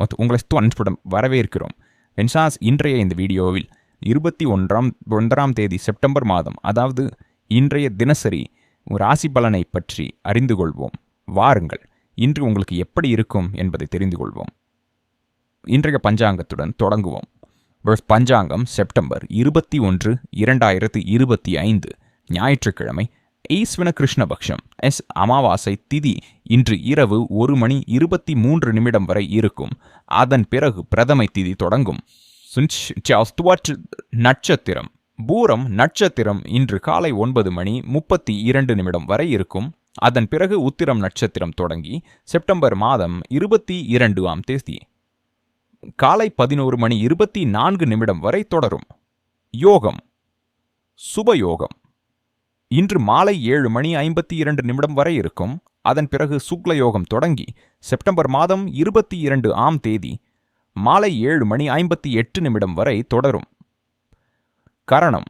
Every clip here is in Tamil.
ஒத்து- உங்களை அன்புடன் வரவேற்கிறோம். வென்சாஸ் இன்றைய இந்த வீடியோவில் இருபத்தி ஒன்றாம் ஒன்றாம் தேதி செப்டம்பர் மாதம் அதாவது இன்றைய தினசரி ராசி பலனை பற்றி அறிந்து கொள்வோம். வாருங்கள் இன்று உங்களுக்கு எப்படி இருக்கும் என்பதை தெரிந்து கொள்வோம். இன்றைய பஞ்சாங்கத்துடன் தொடங்குவோம். பஞ்சாங்கம் செப்டம்பர் இருபத்தி ஒன்று இரண்டாயிரத்து இருபத்தி ஐந்து ஞாயிற்றுக்கிழமை ஈஸ்வன கிருஷ்ணபக்ஷம் எஸ். அமாவாசை திதி இன்று இரவு ஒரு மணி இருபத்தி மூன்று நிமிடம் வரை இருக்கும். அதன் பிறகு பிரதமை திதி தொடங்கும். நட்சத்திரம் பூரம் நட்சத்திரம் இன்று காலை ஒன்பது மணி முப்பத்தி இரண்டு நிமிடம் வரை இருக்கும். அதன் பிறகு உத்திரம் நட்சத்திரம் தொடங்கி செப்டம்பர் மாதம் இருபத்தி இரண்டு ஆம் தேதி காலை பதினோரு மணி இருபத்தி நான்கு நிமிடம் வரை தொடரும். யோகம் சுபயோகம் இன்று மாலை ஏழு மணி ஐம்பத்தி இரண்டு நிமிடம் வரை இருக்கும். அதன் பிறகு சுக்ல யோகம் தொடங்கி செப்டம்பர் மாதம் இருபத்தி இரண்டு ஆம் தேதி மாலை ஏழு மணி ஐம்பத்தி எட்டு நிமிடம் வரை தொடரும். கரணம்.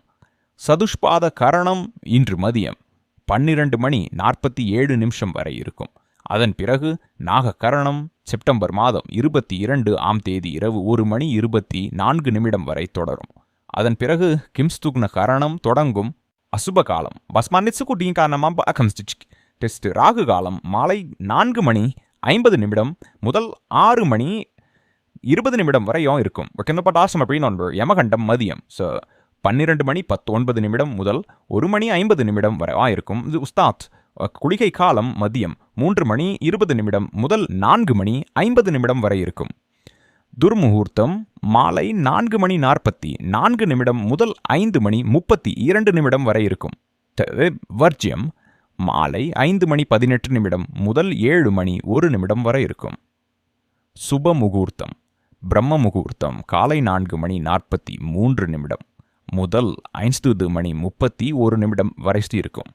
சதுஷ்பாத கரணம் இன்று மதியம் பன்னிரண்டு மணி நாற்பத்தி ஏழு நிமிஷம் வரை இருக்கும். அதன் பிறகு நாக கரணம் செப்டம்பர் மாதம் இருபத்தி இரண்டு ஆம் தேதி இரவு ஒரு மணி இருபத்தி நான்கு நிமிடம் வரை தொடரும். அதன் பிறகு கிம்ஸ்துக்ன கரணம் தொடங்கும். அசுப காலம் பஸ்மானிட்சுக்கு டீங்கானமாக அகம்ஸ்டிச் டெஸ்ட். ராகு காலம் மாலை நான்கு மணி ஐம்பது நிமிடம் முதல் ஆறு மணி இருபது நிமிடம் வரையும் இருக்கும். ஒகேனப்பட்டாசம் அப்படின்னு ஒன்று யமகண்டம் மதியம். ஸோ பன்னிரெண்டு மணி பத்தொன்பது நிமிடம் முதல் ஒரு மணி ஐம்பது நிமிடம் வரைவா இருக்கும். இது உஸ்தாத். குளிகை காலம் மதியம் மூன்று மணி இருபது நிமிடம் முதல் நான்கு மணி ஐம்பது நிமிடம் வரை இருக்கும். துர்முகூர்த்தம் மாலை நான்கு மணி நாற்பத்தி நான்கு நிமிடம் முதல் ஐந்து மணி முப்பத்தி இரண்டு நிமிடம் வரை இருக்கும். வர்ஜியம் வர்ஜ்யம் மாலை ஐந்து மணி பதினெட்டு நிமிடம் முதல் ஏழு மணி ஒரு நிமிடம் வரை இருக்கும். சுப முகூர்த்தம் பிரம்ம முகூர்த்தம் காலை நான்கு மணி நாற்பத்தி மூன்று நிமிடம் முதல் ஐந்து மணி முப்பத்தி ஒரு நிமிடம் வரை இருக்கும்.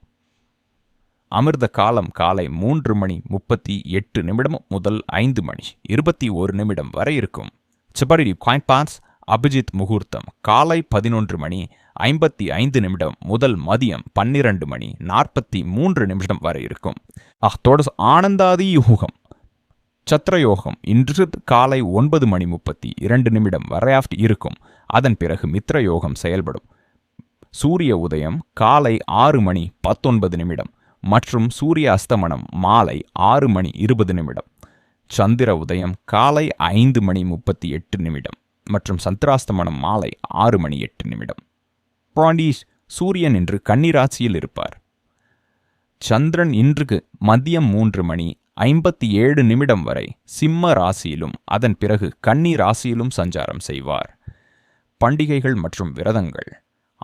அமிர்த காலம் காலை மூன்று மணி முப்பத்தி எட்டு நிமிடம் முதல் ஐந்து மணி இருபத்தி ஒரு நிமிடம் வரை இருக்கும். சிபரி பாஸ் அபிஜித் முகூர்த்தம் காலை பதினொன்று மணி ஐம்பத்தி ஐந்து நிமிடம் முதல் மதியம் பன்னிரண்டு மணி நாற்பத்தி மூன்று நிமிடம் வரை இருக்கும். அத்தோட ஆனந்தாதி யூகம். சத்ரயோகம் இன்று காலை ஒன்பது மணி முப்பத்தி இரண்டு நிமிடம் வரையாஃப்ட் இருக்கும். அதன் பிறகு மித்ரயோகம் செயல்படும். சூரிய உதயம் காலை ஆறு மணி பத்தொன்பது நிமிடம். மற்றும் சூரிய அஸ்தமனம் மாலை ஆறு மணி இருபது நிமிடம். சந்திர உதயம் காலை ஐந்து மணி முப்பத்தி எட்டு நிமிடம் மற்றும் சந்திராஸ்தமனம் மாலை ஆறு மணி எட்டு நிமிடம். பாண்டீஸ் சூரியன் இன்று கன்னிராசியில் இருப்பார். சந்திரன் இன்றுக்கு மதியம் மூன்று மணி ஐம்பத்தி ஏழு நிமிடம் வரை சிம்ம ராசியிலும் அதன் பிறகு கன்னி ராசியிலும் சஞ்சாரம் செய்வார். பண்டிகைகள் மற்றும் விரதங்கள்.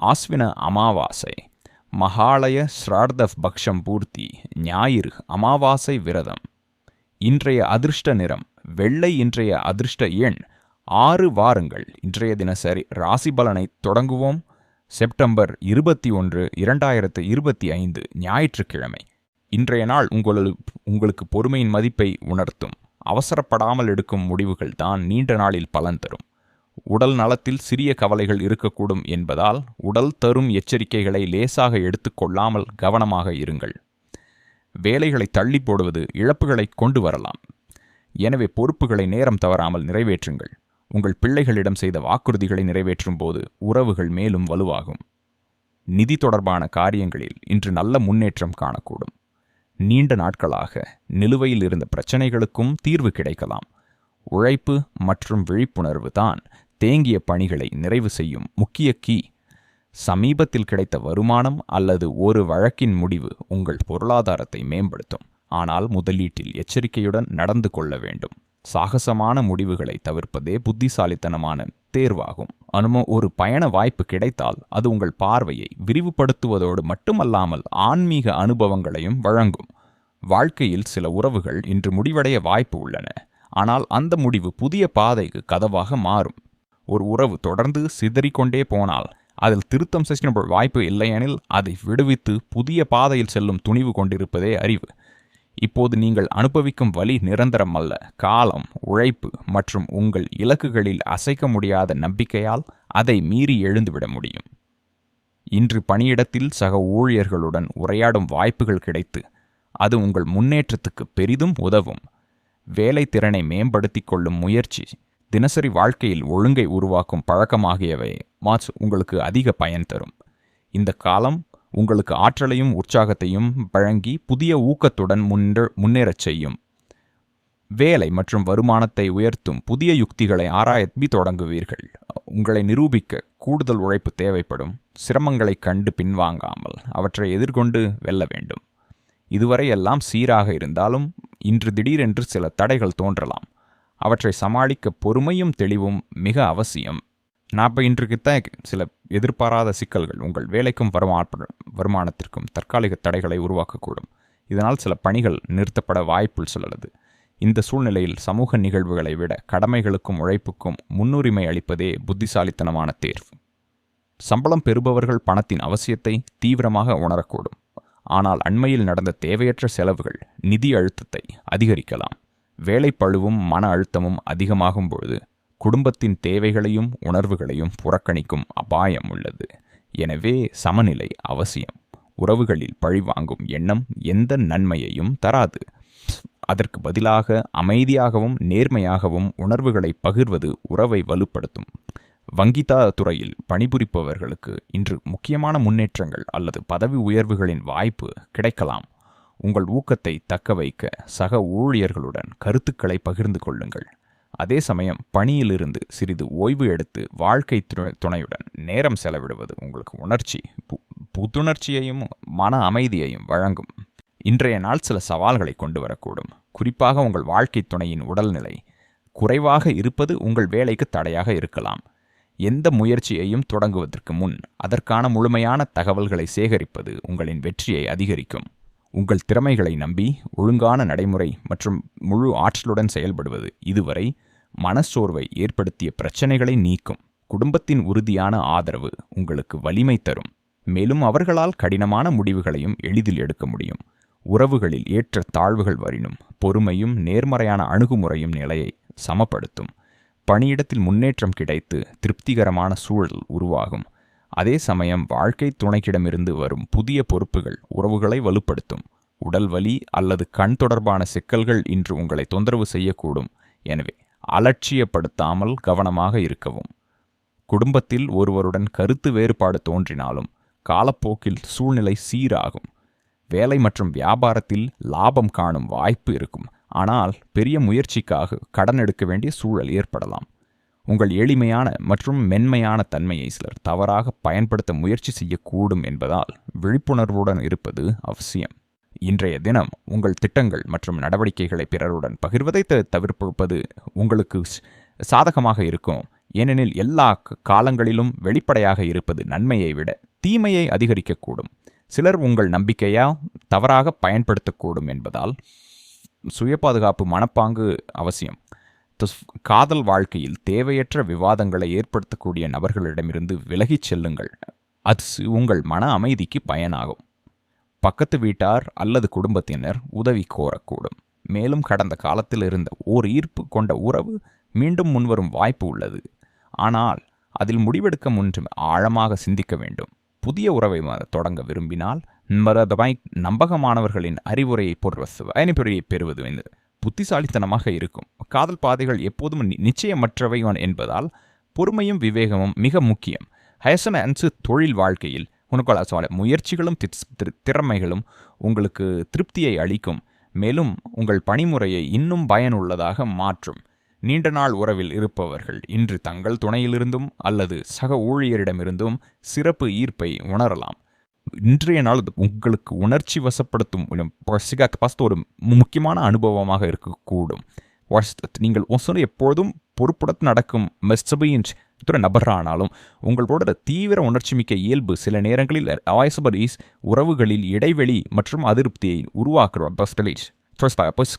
ஆஸ்வின அமாவாசை. மகாலய ஸ்ரார்த்த பக்ஷம் பூர்த்தி ஞாயிறு அமாவாசை விரதம். இன்றைய அதிர்ஷ்ட நிறம் வெள்ளை இன்றைய அதிர்ஷ்ட எண் ஆறு வாரங்கள். இன்றைய தினசரி ராசி பலனை தொடங்குவோம். செப்டம்பர் இருபத்தி ஒன்று இரண்டாயிரத்து இருபத்தி ஐந்து ஞாயிற்றுக்கிழமை. இன்றைய நாள் உங்களு உங்களுக்கு பொறுமையின் மதிப்பை உணர்த்தும். அவசரப்படாமல் எடுக்கும் முடிவுகள் தான் நீண்ட நாளில் பலன் தரும். உடல் நலத்தில் சிறிய கவலைகள் இருக்கக்கூடும் என்பதால் உடல் தரும் எச்சரிக்கைகளை லேசாக எடுத்துக்கொள்ளாமல் கவனமாக இருங்கள். வேலைகளை தள்ளி போடுவது இழப்புகளை கொண்டு வரலாம். எனவே பொறுப்புகளை நேரம் தவறாமல் நிறைவேற்றுங்கள். உங்கள் பிள்ளைகளிடம் செய்த வாக்குறுதிகளை நிறைவேற்றும் போது உறவுகள் மேலும் வலுவாகும். நிதி தொடர்பான காரியங்களில் இன்று நல்ல முன்னேற்றம் காணக்கூடும். நீண்ட நாட்களாக நிலுவையில் இருந்த பிரச்சனைகளுக்கும் தீர்வு கிடைக்கலாம். உழைப்பு மற்றும் விழிப்புணர்வு தான் தேங்கிய பணிகளை நிறைவு செய்யும் முக்கிய கீ. சமீபத்தில் கிடைத்த வருமானம் அல்லது ஒரு வழக்கின் முடிவு உங்கள் பொருளாதாரத்தை மேம்படுத்தும். ஆனால் முதலீட்டில் எச்சரிக்கையுடன் நடந்து கொள்ள வேண்டும். சாகசமான முடிவுகளை தவிர்ப்பதே புத்திசாலித்தனமான தேர்வாகும். அனும ஒரு பயண வாய்ப்பு கிடைத்தால் அது உங்கள் பார்வையை விரிவுபடுத்துவதோடு மட்டுமல்லாமல் ஆன்மீக அனுபவங்களையும் வழங்கும். வாழ்க்கையில் சில உறவுகள் இன்று முடிவடைய வாய்ப்பு உள்ளன. ஆனால் அந்த முடிவு புதிய பாதைக்கு கதவாக மாறும். ஒரு உறவு தொடர்ந்து சிதறிக்கொண்டே போனால் அதில் திருத்தம் செய்ய வாய்ப்பு இல்லையெனில் அதை விடுவித்து புதிய பாதையில் செல்லும் துணிவு கொண்டிருப்பதே அறிவு. இப்போது நீங்கள் அனுபவிக்கும் வழி நிரந்தரம் அல்ல காலம் உழைப்பு மற்றும் உங்கள் இலக்குகளில் அசைக்க முடியாத நம்பிக்கையால் அதை மீறி எழுந்துவிட முடியும். இன்று பணியிடத்தில் சக ஊழியர்களுடன் உரையாடும் வாய்ப்புகள் கிடைத்து அது உங்கள் முன்னேற்றத்துக்கு பெரிதும் உதவும். வேலை திறனை மேம்படுத்திக் கொள்ளும் முயற்சி தினசரி வாழ்க்கையில் ஒழுங்கை உருவாக்கும் பழக்கமாகியவை மார்ச் உங்களுக்கு அதிக பயன் தரும். இந்த காலம் உங்களுக்கு ஆற்றலையும் உற்சாகத்தையும் வழங்கி புதிய ஊக்கத்துடன் முன்னே முன்னேறச் செய்யும். வேலை மற்றும் வருமானத்தை உயர்த்தும் புதிய யுக்திகளை ஆராயப்பி தொடங்குவீர்கள். உங்களை நிரூபிக்க கூடுதல் உழைப்பு தேவைப்படும். சிரமங்களைக் கண்டு பின்வாங்காமல் அவற்றை எதிர்கொண்டு வெல்ல வேண்டும். இதுவரை எல்லாம் சீராக இருந்தாலும் இன்று திடீரென்று சில தடைகள் தோன்றலாம். அவற்றை சமாளிக்க பொறுமையும் தெளிவும் மிக அவசியம். நான் இப்போ இன்றைக்குத்தான் சில எதிர்பாராத சிக்கல்கள் உங்கள் வேலைக்கும் வருமான வருமானத்திற்கும் தற்காலிக தடைகளை உருவாக்கக்கூடும். இதனால் சில பணிகள் நிறுத்தப்பட வாய்ப்புள் சொல்லலது இந்த சூழ்நிலையில் சமூக நிகழ்வுகளை விட கடமைகளுக்கும் உழைப்புக்கும் முன்னுரிமை அளிப்பதே புத்திசாலித்தனமான தேர்வு. சம்பளம் பெறுபவர்கள் பணத்தின் அவசியத்தை தீவிரமாக உணரக்கூடும். ஆனால் அண்மையில் நடந்த தேவையற்ற செலவுகள் நிதி அழுத்தத்தை அதிகரிக்கலாம். வேலைப்பழுவும் மன அழுத்தமும் அதிகமாகும் பொழுது குடும்பத்தின் தேவைகளையும் உணர்வுகளையும் புறக்கணிக்கும் அபாயம் உள்ளது. எனவே சமநிலை அவசியம். உறவுகளில் பழிவாங்கும் எண்ணம் எந்த நன்மையையும் தராது. அதற்கு பதிலாக அமைதியாகவும் நேர்மையாகவும் உணர்வுகளை பகிர்வது உறவை வலுப்படுத்தும். வங்கிதா துறையில் பணிபுரிப்பவர்களுக்கு இன்று முக்கியமான முன்னேற்றங்கள் அல்லது பதவி உயர்வுகளின் வாய்ப்பு கிடைக்கலாம். உங்கள் ஊக்கத்தை தக்க வைக்க சக ஊழியர்களுடன் கருத்துக்களை பகிர்ந்து கொள்ளுங்கள். அதே சமயம் பணியிலிருந்து சிறிது ஓய்வு எடுத்து வாழ்க்கை துணையுடன் நேரம் செலவிடுவது உங்களுக்கு உணர்ச்சி புத்துணர்ச்சியையும் மன அமைதியையும் வழங்கும். இன்றைய நாள் சில சவால்களை கொண்டு வரக்கூடும். குறிப்பாக உங்கள் வாழ்க்கை துணையின் உடல்நிலை குறைவாக இருப்பது உங்கள் வேலைக்கு தடையாக இருக்கலாம். எந்த முயற்சியையும் தொடங்குவதற்கு முன் அதற்கான முழுமையான தகவல்களை சேகரிப்பது உங்களின் வெற்றியை அதிகரிக்கும். உங்கள் திறமைகளை நம்பி ஒழுங்கான நடைமுறை மற்றும் முழு ஆற்றலுடன் செயல்படுவது இதுவரை மனச்சோர்வை ஏற்படுத்திய பிரச்சனைகளை நீக்கும். குடும்பத்தின் உறுதியான ஆதரவு உங்களுக்கு வலிமை தரும். மேலும் அவர்களால் கடினமான முடிவுகளையும் எளிதில் எடுக்க முடியும். உறவுகளில் ஏற்ற தாழ்வுகள் வரினும் பொறுமையும் நேர்மறையான அணுகுமுறையும் நிலையை சமப்படுத்தும். பணியிடத்தில் முன்னேற்றம் கிடைத்து திருப்திகரமான சூழல் உருவாகும். அதே சமயம் வாழ்க்கை துணைக்கிடமிருந்து வரும் புதிய பொறுப்புகள் உறவுகளை வலுப்படுத்தும். உடல் வலி அல்லது கண் தொடர்பான சிக்கல்கள் இன்று உங்களை தொந்தரவு செய்யக்கூடும். எனவே அலட்சியப்படுத்தாமல் கவனமாக இருக்கவும். குடும்பத்தில் ஒருவருடன் கருத்து வேறுபாடு தோன்றினாலும் காலப்போக்கில் சூழ்நிலை சீராகும். வேலை மற்றும் வியாபாரத்தில் லாபம் காணும் வாய்ப்பு இருக்கும். ஆனால் பெரிய முயற்சிக்காக கடன் எடுக்க வேண்டிய சூழல் ஏற்படலாம். உங்கள் எளிமையான மற்றும் மென்மையான தன்மையை சிலர் தவறாக பயன்படுத்த முயற்சி செய்யக்கூடும் என்பதால் விழிப்புணர்வுடன் இருப்பது அவசியம். இன்றைய தினம் உங்கள் திட்டங்கள் மற்றும் நடவடிக்கைகளை பிறருடன் பகிர்வதை தவிர்ப்பது உங்களுக்கு சாதகமாக இருக்கும். ஏனெனில் எல்லா காலங்களிலும் வெளிப்படையாக இருப்பது நன்மையை விட தீமையை அதிகரிக்கக்கூடும். சிலர் உங்கள் நம்பிக்கையா தவறாக பயன்படுத்தக்கூடும் என்பதால் சுய பாதுகாப்பு மனப்பாங்கு அவசியம். காதல் வாழ்க்கையில் தேவையற்ற விவாதங்களை ஏற்படுத்தக்கூடிய நபர்களிடமிருந்து விலகிச் செல்லுங்கள். அது உங்கள் மன அமைதிக்கு பயனாகும். பக்கத்து வீட்டார் அல்லது குடும்பத்தினர் உதவி கோரக்கூடும். மேலும் கடந்த காலத்தில் இருந்த ஓர் ஈர்ப்பு கொண்ட உறவு மீண்டும் முன்வரும் வாய்ப்பு உள்ளது. ஆனால் அதில் முடிவெடுக்க முன்று ஆழமாக சிந்திக்க வேண்டும். புதிய உறவை தொடங்க விரும்பினால் நம்பகமானவர்களின் அறிவுரையை பொறுவ பெறுவது புத்திசாலித்தனமாக இருக்கும். காதல் பாதைகள் எப்போதும் நிச்சயமற்றவை என்பதால் பொறுமையும் விவேகமும் மிக முக்கியம். ஹயசன் அன்சு தொழில் வாழ்க்கையில் உனக்கு சொல்ல முயற்சிகளும் திறமைகளும் உங்களுக்கு திருப்தியை அளிக்கும். மேலும் உங்கள் பணிமுறையை இன்னும் பயனுள்ளதாக மாற்றும். நீண்ட நாள் உறவில் இருப்பவர்கள் இன்று தங்கள் துணையிலிருந்தும் அல்லது சக ஊழியரிடமிருந்தும் சிறப்பு ஈர்ப்பை உணரலாம். இன்றைய நாள் உங்களுக்கு உணர்ச்சி வசப்படுத்தும் பஸ்ட் ஒரு முக்கியமான அனுபவமாக இருக்கக்கூடும். நீங்கள் ஒசனு எப்பொழுதும் பொறுப்புடன் நடக்கும் மெஸ்டபியின் நபரானாலும் உங்களோட தீவிர உணர்ச்சி மிக்க இயல்பு சில நேரங்களில் ஆயசபரீஸ் உறவுகளில் இடைவெளி மற்றும் அதிருப்தியை உருவாக்குறோம் பஸ்டலேஜ்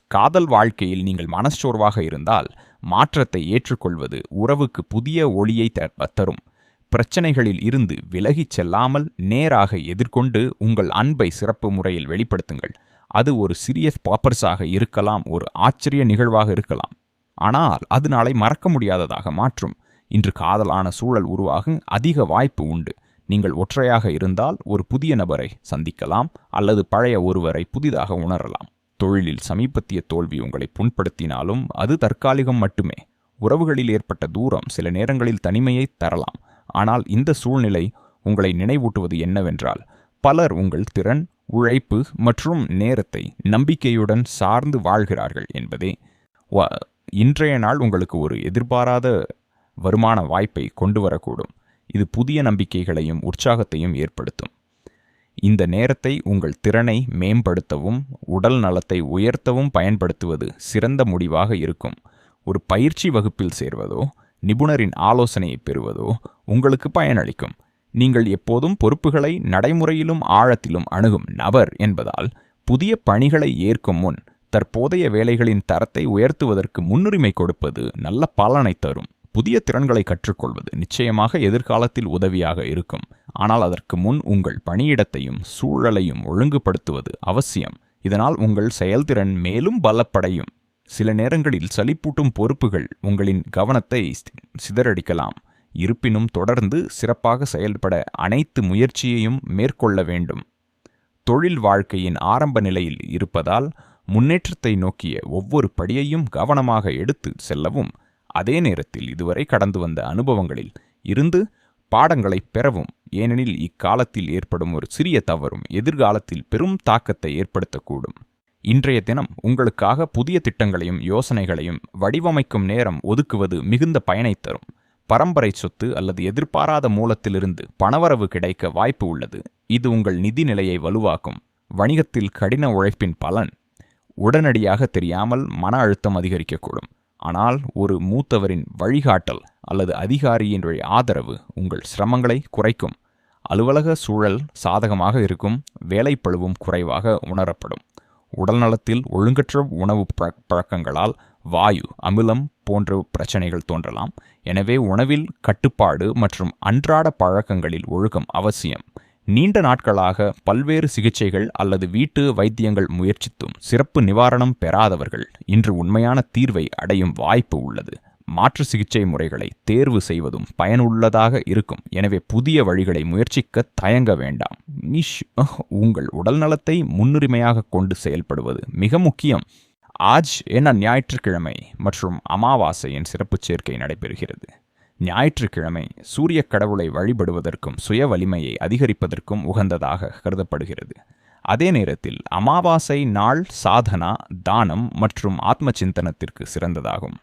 காதல் வாழ்க்கையில் நீங்கள் மனச்சோர்வாக இருந்தால் மாற்றத்தை ஏற்றுக்கொள்வது உறவுக்கு புதிய ஒளியை தரும். பிரச்சனைகளில் இருந்து விலகிச் செல்லாமல் நேராக எதிர்கொண்டு உங்கள் அன்பை சிறப்பு முறையில் வெளிப்படுத்துங்கள். அது ஒரு சிறிய பாப்பர்ஸாக இருக்கலாம் ஒரு ஆச்சரிய நிகழ்வாக இருக்கலாம். ஆனால் அது நாளை மறக்க முடியாததாக மாற்றும். இன்று காதலான சூழல் உருவாக அதிக வாய்ப்பு உண்டு. நீங்கள் ஒற்றையாக இருந்தால் ஒரு புதிய நபரை சந்திக்கலாம் அல்லது பழைய ஒருவரை புதிதாக உணரலாம். தொழிலில் சமீபத்திய தோல்வி உங்களை புண்படுத்தினாலும் அது தற்காலிகம் மட்டுமே. உறவுகளில் ஏற்பட்ட தூரம் சில நேரங்களில் தனிமையை தரலாம். ஆனால் இந்த சூழ்நிலை உங்களை நினைவூட்டுவது என்னவென்றால் பலர் உங்கள் திறன் உழைப்பு மற்றும் நேரத்தை நம்பிக்கையுடன் சார்ந்து வாழ்கிறார்கள் என்பதே. இன்றைய நாள் உங்களுக்கு ஒரு எதிர்பாராத வருமான வாய்ப்பை கொண்டு வரக்கூடும். இது புதிய நம்பிக்கைகளையும் உற்சாகத்தையும் ஏற்படுத்தும். இந்த நேரத்தை உங்கள் திறனை மேம்படுத்தவும் உடல் நலத்தை உயர்த்தவும் பயன்படுத்துவது சிறந்த முடிவாக இருக்கும். ஒரு பயிற்சி வகுப்பில் சேர்வதோ நிபுணரின் ஆலோசனையை பெறுவதோ உங்களுக்கு பயனளிக்கும். நீங்கள் எப்போதும் பொறுப்புகளை நடைமுறையிலும் ஆழத்திலும் அணுகும் நபர் என்பதால் புதிய பணிகளை ஏற்கும் முன் தற்போதைய வேலைகளின் தரத்தை உயர்த்துவதற்கு முன்னுரிமை கொடுப்பது நல்ல பலனை தரும். புதிய திறன்களை கற்றுக்கொள்வது நிச்சயமாக எதிர்காலத்தில் உதவியாக இருக்கும். ஆனால் அதற்கு முன் உங்கள் பணியிடத்தையும் சூழலையும் ஒழுங்குபடுத்துவது அவசியம். இதனால் உங்கள் செயல்திறன் மேலும் பலப்படையும். சில நேரங்களில் சலிப்பூட்டும் பொறுப்புகள் உங்களின் கவனத்தை சிதறடிக்கலாம். இருப்பினும் தொடர்ந்து சிறப்பாக செயல்பட அனைத்து முயற்சியையும் மேற்கொள்ள வேண்டும். தொழில் வாழ்க்கையின் ஆரம்ப நிலையில் இருப்பதால் முன்னேற்றத்தை நோக்கிய ஒவ்வொரு படியையும் கவனமாக எடுத்து செல்லவும் அதே நேரத்தில் இதுவரை கடந்து வந்த அனுபவங்களில் இருந்து பாடங்களை பெறவும் ஏனெனில் இக்காலத்தில் ஏற்படும் ஒரு சிறிய தவறும் எதிர்காலத்தில் பெரும் தாக்கத்தை ஏற்படுத்தக்கூடும். இன்றைய தினம் உங்களுக்காக புதிய திட்டங்களையும் யோசனைகளையும் வடிவமைக்கும் நேரம் ஒதுக்குவது மிகுந்த பயனை தரும். பரம்பரை சொத்து அல்லது எதிர்பாராத மூலத்திலிருந்து பணவரவு கிடைக்க வாய்ப்பு உள்ளது. இது உங்கள் நிதி நிலையை வலுவாக்கும். வணிகத்தில் கடின உழைப்பின் பலன் உடனடியாக தெரியாமல் மன அழுத்தம் அதிகரிக்கக்கூடும். ஆனால் ஒரு மூத்தவரின் வழிகாட்டல் அல்லது அதிகாரியின் ஆதரவு உங்கள் சிரமங்களை குறைக்கும். அலுவலக சூழல் சாதகமாக இருக்கும். வேலைப்பழுவும் குறைவாக உணரப்படும். உடல்நலத்தில் ஒழுங்கற்ற உணவு பழக்கங்களால் வாயு அமிலம் போன்ற பிரச்சனைகள் தோன்றலாம். எனவே உணவில் கட்டுப்பாடு மற்றும் அன்றாட பழக்கங்களில் ஒழுக்கம் அவசியம். நீண்ட நாட்களாக பல்வேறு சிகிச்சைகள் அல்லது வீட்டு வைத்தியங்கள் முயற்சித்தும் சிறப்பு நிவாரணம் பெறாதவர்கள் இன்று உண்மையான தீர்வை அடையும் வாய்ப்பு உள்ளது. மாற்று சிகிச்சை முறைகளை தேர்வு செய்வதும் பயனுள்ளதாக இருக்கும். எனவே புதிய வழிகளை முயற்சிக்க தயங்க வேண்டாம். மிஷ் உங்கள் உடல் நலத்தை முன்னுரிமையாக கொண்டு செயல்படுவது மிக முக்கியம். ஆஜ் என ஞாயிற்றுக்கிழமை மற்றும் அமாவாசையின் சிறப்பு சேர்க்கை நடைபெறுகிறது. ஞாயிற்றுக்கிழமை சூரிய கடவுளை வழிபடுவதற்கும் சுய வலிமையை அதிகரிப்பதற்கும் உகந்ததாக கருதப்படுகிறது. அதே நேரத்தில் அமாவாசை நாள் சாதனா தானம் மற்றும் ஆத்ம சிந்தனத்திற்கு சிறந்ததாகும்.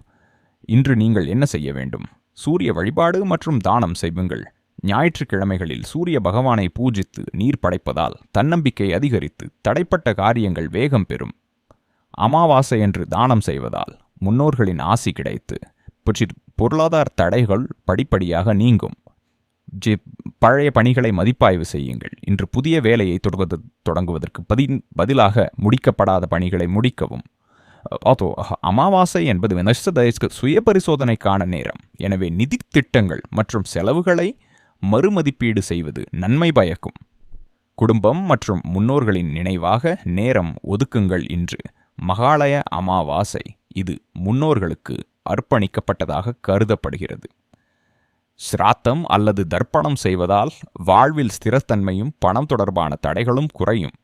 இன்று நீங்கள் என்ன செய்ய வேண்டும்? சூரிய வழிபாடு மற்றும் தானம் செய்வுங்கள் ஞாயிற்றுக்கிழமைகளில் சூரிய பகவானை பூஜித்து நீர் படைப்பதால் தன்னம்பிக்கை அதிகரித்து தடைப்பட்ட காரியங்கள் வேகம் பெறும். அமாவாசை என்று தானம் செய்வதால் முன்னோர்களின் ஆசி கிடைத்து பொருளாதார தடைகள் படிப்படியாக நீங்கும். ஜி பழைய பணிகளை மதிப்பாய்வு செய்யுங்கள். இன்று புதிய வேலையை தொடங்குவது தொடங்குவதற்கு பதி பதிலாக முடிக்கப்படாத பணிகளை முடிக்கவும். அதோ அமாவாசை என்பது நஷ்டதயஸ்க்கு சுய பரிசோதனைக்கான நேரம். எனவே நிதி திட்டங்கள் மற்றும் செலவுகளை மறுமதிப்பீடு செய்வது நன்மை பயக்கும். குடும்பம் மற்றும் முன்னோர்களின் நினைவாக நேரம் ஒதுக்குங்கள் இன்று. மகாலய அமாவாசை இது முன்னோர்களுக்கு அர்ப்பணிக்கப்பட்டதாக கருதப்படுகிறது. சிராத்தம் அல்லது தர்ப்பணம் செய்வதால் வாழ்வில் ஸ்திரத்தன்மையும் பணம் தொடர்பான தடைகளும் குறையும்.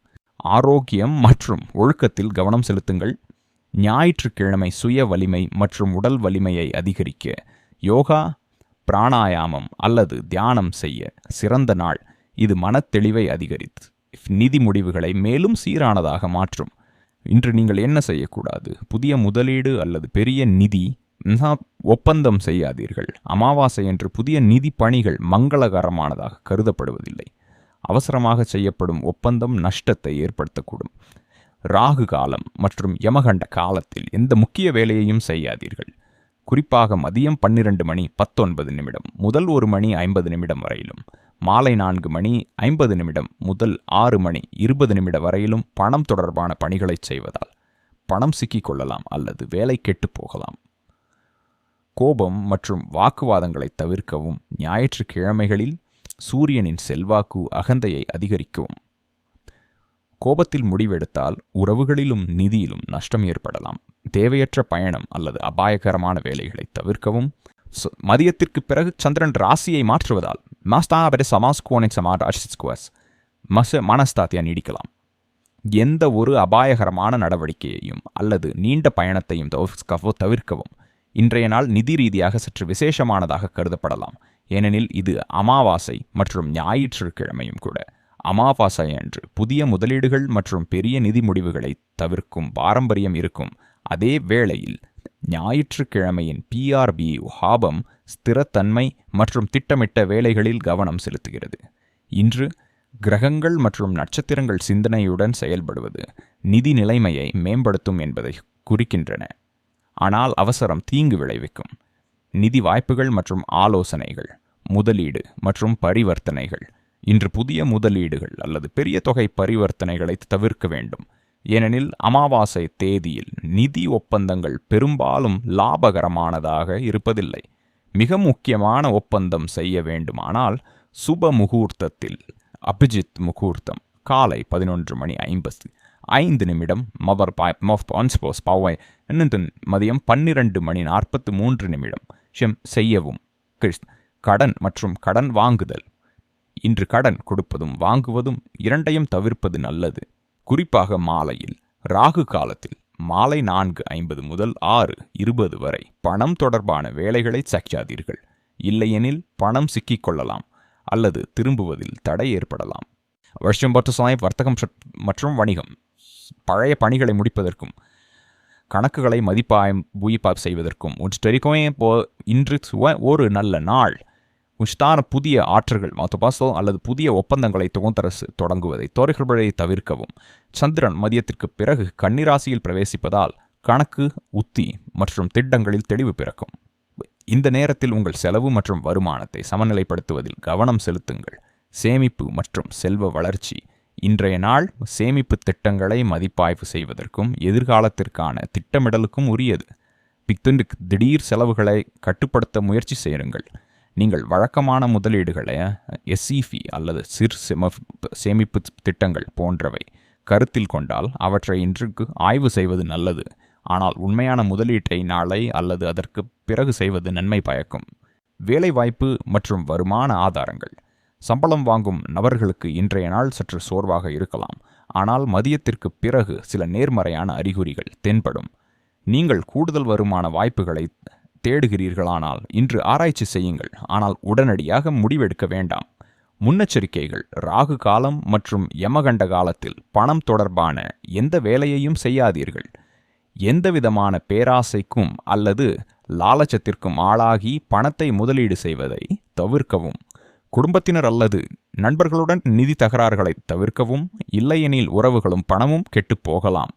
ஆரோக்கியம் மற்றும் ஒழுக்கத்தில் கவனம் செலுத்துங்கள். ஞாயிற்றுக்கிழமை சுய வலிமை மற்றும் உடல் வலிமையை அதிகரிக்க. யோகா பிராணாயாமம் அல்லது தியானம் செய்ய சிறந்த நாள். இது மனத்தெளிவை அதிகரித்து நிதி முடிவுகளை மேலும் சீரானதாக மாற்றும். இன்று நீங்கள் என்ன செய்யக்கூடாது? புதிய முதலீடு அல்லது பெரிய நிதி? ஒப்பந்தம் செய்யாதீர்கள். அமாவாசை என்று புதிய நிதி பணிகள் மங்களகரமானதாக கருதப்படுவதில்லை. அவசரமாக செய்யப்படும் ஒப்பந்தம் நஷ்டத்தை ஏற்படுத்தக்கூடும். ராகு காலம் மற்றும் யமகண்ட காலத்தில் எந்த முக்கிய வேலையையும் செய்யாதீர்கள். குறிப்பாக மதியம் பன்னிரண்டு மணி பத்தொன்பது நிமிடம் முதல் ஒரு மணி ஐம்பது நிமிடம் வரையிலும் மாலை நான்கு மணி ஐம்பது நிமிடம் முதல் ஆறு மணி இருபது நிமிட வரையிலும் பணம் தொடர்பான பணிகளை செய்வதால் பணம் சிக்கிக் கொள்ளலாம் அல்லது வேலை கெட்டுப் போகலாம். கோபம் மற்றும் வாக்குவாதங்களை தவிர்க்கவும் ஞாயிற்றுக்கிழமைகளில் சூரியனின் செல்வாக்கு அகந்தையை அதிகரிக்கவும் கோபத்தில் முடிவெடுத்தால் உறவுகளிலும் நிதியிலும் நஷ்டம் ஏற்படலாம். தேவையற்ற பயணம் அல்லது அபாயகரமான வேலைகளை தவிர்க்கவும். மதியத்திற்கு பிறகு சந்திரன் ராசியை மாற்றுவதால் மாஸ்தா அவரை சமாஸ்குவனை சமாட் மச மனஸ்தாத்தியா நீடிக்கலாம். எந்த ஒரு அபாயகரமான நடவடிக்கையையும் அல்லது நீண்ட பயணத்தையும் தவிர்க்கவும். இன்றைய நாள் நிதி ரீதியாக சற்று விசேஷமானதாக கருதப்படலாம். ஏனெனில் இது அமாவாசை மற்றும் ஞாயிற்றுக்கிழமையும் கூட. அமாவாசை அன்று புதிய முதலீடுகள் மற்றும் பெரிய நிதி முடிவுகளை தவிர்க்கும் பாரம்பரியம் இருக்கும். அதே வேளையில் ஞாயிற்றுக்கிழமையின் பிஆர்பி ஹாபம் ஸ்திரத்தன்மை மற்றும் திட்டமிட்ட வேலைகளில் கவனம் செலுத்துகிறது. இன்று கிரகங்கள் மற்றும் நட்சத்திரங்கள் சிந்தனையுடன் செயல்படுவது நிதி நிலைமையை மேம்படுத்தும் என்பதை குறிக்கின்றன. ஆனால் அவசரம் தீங்கு விளைவிக்கும். நிதி வாய்ப்புகள் மற்றும் ஆலோசனைகள் முதலீடு மற்றும் பரிவர்த்தனைகள் இன்று புதிய முதலீடுகள் அல்லது பெரிய தொகை பரிவர்த்தனைகளை தவிர்க்க வேண்டும். ஏனெனில் அமாவாசை தேதியில் நிதி ஒப்பந்தங்கள் பெரும்பாலும் லாபகரமானதாக இருப்பதில்லை. மிக முக்கியமான ஒப்பந்தம் செய்ய வேண்டுமானால் சுப முகூர்த்தத்தில் அபிஜித் முகூர்த்தம் காலை பதினொன்று மணி ஐம்பது ஐந்து நிமிடம் மவர் பான்ஸ்போஸ் பாவை மதியம் பன்னிரண்டு மணி நாற்பத்து மூன்று நிமிடம் ஷெம் செய்யவும் கிறிஸ் கடன் மற்றும் கடன் வாங்குதல் இன்று கடன் கொடுப்பதும் வாங்குவதும் இரண்டையும் தவிர்ப்பது நல்லது. குறிப்பாக மாலையில் ராகு காலத்தில் மாலை நான்கு ஐம்பது முதல் ஆறு இருபது வரை பணம் தொடர்பான வேலைகளை சக்காதீர்கள் இல்லையெனில் பணம் சிக்கிக்கொள்ளலாம் அல்லது திரும்புவதில் தடை ஏற்படலாம். வருஷம் பத்து சாய் வர்த்தகம் மற்றும் வணிகம். பழைய பணிகளை முடிப்பதற்கும் கணக்குகளை மதிப்பாயம் பூயிப்பாப் செய்வதற்கும் உன் போ இன்று ஒரு நல்ல நாள். உஷ்தான புதிய ஆற்றல்கள் மாத்துபாசோ அல்லது புதிய ஒப்பந்தங்களை துவந்தரசு தொடங்குவதை தோரைகளை தவிர்க்கவும். சந்திரன் மதியத்திற்கு பிறகு கன்னிராசியில் பிரவேசிப்பதால் கணக்கு உத்தி மற்றும் திட்டங்களில் தெளிவு பிறக்கும். இந்த நேரத்தில் உங்கள் செலவு மற்றும் வருமானத்தை சமநிலைப்படுத்துவதில் கவனம் செலுத்துங்கள். சேமிப்பு மற்றும் செல்வ வளர்ச்சி. இன்றைய நாள் சேமிப்பு திட்டங்களை மதிப்பாய்வு செய்வதற்கும் எதிர்காலத்திற்கான திட்டமிடலுக்கும் உரியது. பிக்துண்டுக்கு திடீர் செலவுகளை கட்டுப்படுத்த முயற்சி செய்யுங்கள். நீங்கள் வழக்கமான முதலீடுகளை எஸ்இஃபி அல்லது சிறு சேமிப்பு திட்டங்கள் போன்றவை கருத்தில் கொண்டால் அவற்றை இன்றுக்கு ஆய்வு செய்வது நல்லது. ஆனால் உண்மையான முதலீட்டை நாளை அல்லது அதற்கு பிறகு செய்வது நன்மை பயக்கும். வேலைவாய்ப்பு மற்றும் வருமான ஆதாரங்கள். சம்பளம் வாங்கும் நபர்களுக்கு இன்றைய நாள் சற்று சோர்வாக இருக்கலாம். ஆனால் மதியத்திற்கு பிறகு சில நேர்மறையான அறிகுறிகள் தென்படும். நீங்கள் கூடுதல் வருமான வாய்ப்புகளை தேடுகிறீர்களானால் இன்று ஆராய்ச்சி செய்யுங்கள். ஆனால் உடனடியாக முடிவெடுக்க வேண்டாம். முன்னெச்சரிக்கைகள் ராகு காலம் மற்றும் யமகண்ட காலத்தில் பணம் தொடர்பான எந்த வேலையையும் செய்யாதீர்கள். எந்தவிதமான பேராசைக்கும் அல்லது லாலச்சத்திற்கும் ஆளாகி பணத்தை முதலீடு செய்வதை தவிர்க்கவும். குடும்பத்தினர் அல்லது நண்பர்களுடன் நிதி தகராறுகளை தவிர்க்கவும். இல்லையெனில் உறவுகளும் பணமும் கெட்டுப் போகலாம்.